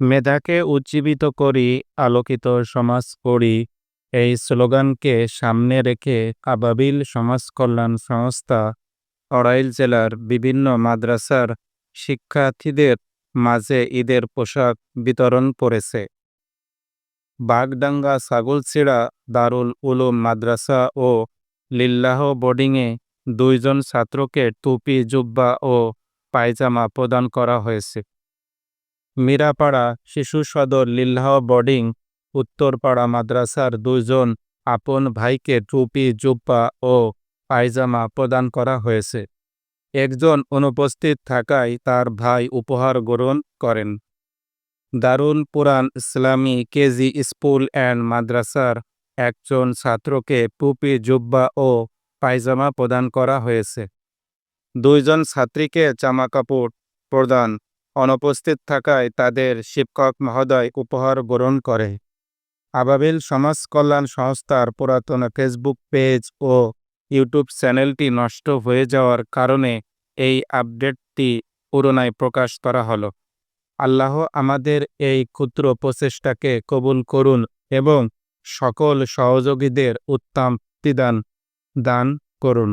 মেধাকে উজ্জীবিত করি, আলোকিত সমাজ করি। এই স্লোগানকে সামনে রেখে আবাবিল সমাজ কল্যাণ সংস্থা, অড়াইল জেলার বিভিন্ন মাদ্রাসার শিক্ষার্থীদের মাঝে ঈদের পোশাক বিতরণ করেছে। বাগডাঙ্গা ছাগলছিড়া দারুল উলুম মাদ্রাসা ও লিল্লাহ বোর্ডিংয়ে দুইজন ছাত্রকে টুপি, জুব্বা ও পায়জামা প্রদান করা হয়েছে। মীরাপাড়া শিশু সদর লিল্লাহ বোর্ডিং, উত্তরপাড়া মাদ্রাসার দুইজন আপন ভাইকে টুপি, জুব্বা ও পায়জামা প্রদান করা হয়েছে। একজন অনুপস্থিত থাকায় তার ভাই উপহার গ্রহণ করেন। দারুল পুরান ইসলামী কেজি স্কুল অ্যান্ড মাদ্রাসার একজন ছাত্রকে টুপি, জুব্বা ও পায়জামা প্রদান করা হয়েছে। দুইজন ছাত্রীকে জামাকাপড় প্রদান অনুপস্থিত থাকায় তাদের শিক্ষক মহোদয় উপহার গ্রহণ করে। আবাবিল সমাজ কল্যাণ সংস্থার পুরাতন ফেসবুক পেজ ও ইউটিউব চ্যানেলটি নষ্ট হয়ে যাওয়ার কারণে এই আপডেটটি পুরোনায় প্রকাশ করা হলো। আল্লাহ আমাদের এই ক্ষুদ্র প্রচেষ্টাকে কবুল করুন এবং সকল সহযোগীদের উত্তম প্রতিদান দান করুন।